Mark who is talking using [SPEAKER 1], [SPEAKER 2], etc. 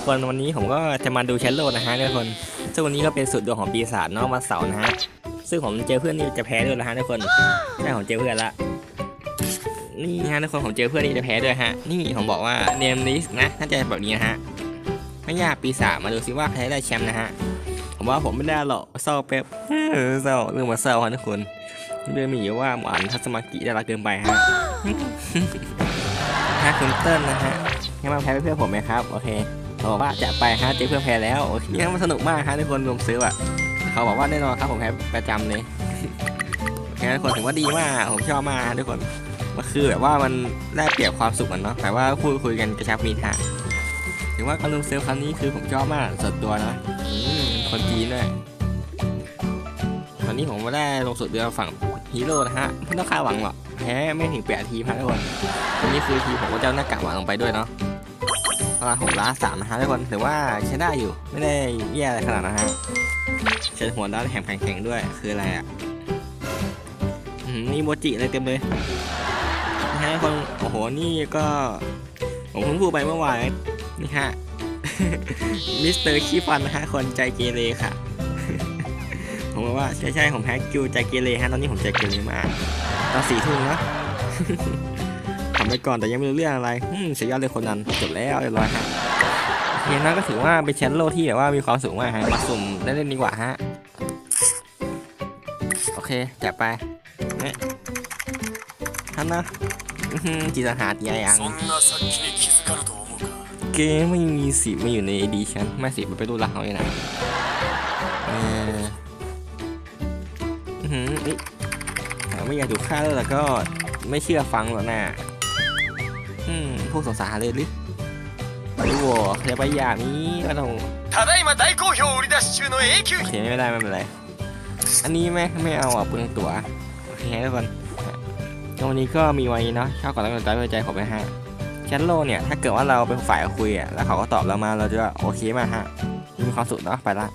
[SPEAKER 1] ทุกคนวันนี้ผมก็จะมาดูแชทโลนะฮะทุกคนซึ่งวันนี้ก็เป็นสุดดวงของปีศาจนาะมาเสานะฮะซึ่งผมเจอเพื่อนนี่จะแพ้ด้วยนะฮะทุกคนใช่ผมเจอเพื่อนละนี่ฮะทุกคนผมเจอเพื่อนนี่จะแพ้ด้วยฮะนี่ผมบอกว่าเนมลิสนะน่าจะแบบนี้นะฮะไม่ยากปีศาจมาดูซิว่าใครได้แชมป์นะฮะผมว่าผมไม่ได้หรอกเศร้าเป๊บเศร้าเรื่องมาเศร้าฮะทุกคนเรื่องมีอยู่ว่าหวานทัศมากิได้รักเกินไปฮะฮะคุณเติ้ลนะฮะให้มาแพ้เพื่อนผมไหมครับ โอเค บอกว่าจะไปฮะเจอเพื่อนแพ้แล้วโอเคเนี่ยมันสนุกมากฮะทุกคนรวมซื้ออะเขาบอกว่าแน่นอนครับผมแพ้ประจำเลยโอเคทุกคนถือว่าดีมากผมชอบมากฮะทุกคนมันคือแบบว่ามันแลกเปรียบความสุขกันเนาะแต่ว่าพูดคุยกันกระชับมิตรฮะถือว่าการรวมซื้อครั้งนี้คือผมชอบมากส่วนตัวนะคนจีนด้วยตอนนี้ผมไม่ได้ลงสุดเรือฝั่งฮีโร่นะฮะไม่ต้องคาดหวังหรอกแพ้ไม่ถึงแปดทีมฮะทุกคนอันนี้คือทีผมก็จะหน้ากากหวานลงไปด้วยเนาะ ประมาณหกล้านสามนะฮะทุกคนถือว่าใช้ได้อยู่ไม่ได้แย่อะไรขนาดนั้นฮะใช้หัวด้านแข็งแข็งๆด้วยคืออะไรอะอืมมีโมจิอะไรเต็มเลยนะฮะทุกคนโอ้โหนี่ก็ผมเพิ่งพูดไปเมื่อวานนี่ฮะมิสเตอร์ขี้ฟันนะฮะคนใจเกเรค่ะ ผมบอกว่าใช่ใช่ๆผมแพ้คิวใจเกเรฮะตอนนี้ผมใจเกเรมากตอนสี่ทุ่มเนาะ ทำไปก่อนแต่ยังไม่รู้เรื่องอะไรอืเสียยอดเลยคนนั้นจบแล้วเรียบร้อยฮะเกมนั้นก็ถือว่าเป็นแชนโลที่แบบว่ามีความสูงมากฮะมาสุ่มได้เล่นดีกว่าฮะโอเคจับไปเนี่ยทำนะจิตอาหารใหญ่ยังเกมไม่มีสีมาอยู่ในเอดีฉันไม่สีมันไปดูดรักเขาเลยนะเออหืนี่ไม่อยากถูกฆ่าแล้วแต่ก็ไม่เชื่อฟังหรอกนะ อืมพวกสงสารเลยหรือไม่รู้ว่ะจะไปอย่างนี้ก็ต้อง
[SPEAKER 2] ただいま大好評売り出し中の永久
[SPEAKER 1] โอเคไม่ได้ไม่เป็นไร อันนี้ไม่ไม่เอาอ่ะเปลืองตั๋วโอเคทุกคนก็วันนี้ก็มีไว้เนาะชอบกดไลค์กดติดตามกำลังใจผมนะฮะแชทโลเนี่ยถ้าเกิดว่าเราเป็นฝ่ายคุยอ่ะแล้วเขาก็ตอบเรามาเราจะโอเคมากฮะมีความสุขเนาะไปละ